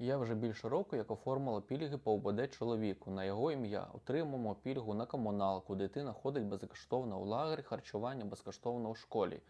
Я вже більше року як оформила пільги по ОБД чоловіку. На його ім'я отримуємо пільгу на комуналку. Дитина ходить безкоштовно у лагері, харчування безкоштовно у школі.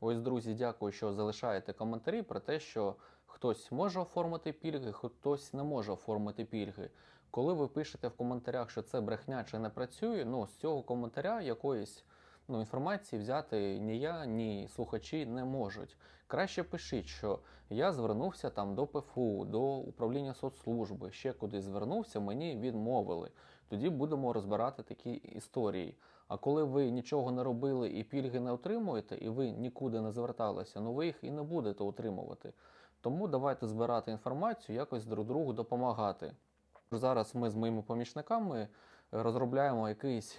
Ось, друзі, дякую, що залишаєте коментарі про те, що хтось може оформити пільги, хтось не може оформити пільги. Коли ви пишете в коментарях, що це брехня чи не працює, ну з цього коментаря якоїсь ну, інформації взяти ні я, ні слухачі не можуть. Краще пишіть, що я звернувся там до ПФУ, до управління соцслужби, ще кудись звернувся, мені відмовили. Тоді будемо розбирати такі історії. А коли ви нічого не робили і пільги не отримуєте, і ви нікуди не зверталися, ну ви їх і не будете отримувати. Тому давайте збирати інформацію, якось друг другу допомагати. Зараз ми з моїми помічниками розробляємо якийсь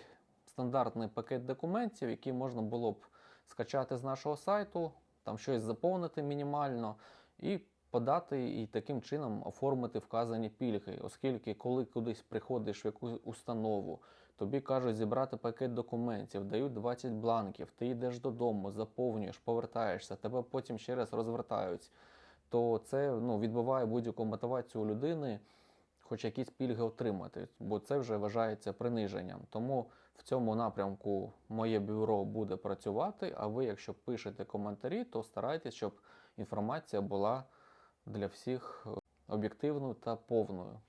стандартний пакет документів, які можна було б скачати з нашого сайту, там щось заповнити мінімально і подати і таким чином оформити вказані пільги, оскільки коли кудись приходиш в якусь установу, тобі кажуть зібрати пакет документів, дають 20 бланків, ти йдеш додому, заповнюєш, повертаєшся, тебе потім ще раз розвертають, то це ну, відбиває будь-яку мотивацію людини хоч якісь пільги отримати, бо це вже вважається приниженням. Тому в цьому напрямку моє бюро буде працювати. А ви, якщо пишете коментарі, то старайтесь, щоб інформація була для всіх е, об'єктивною та повною.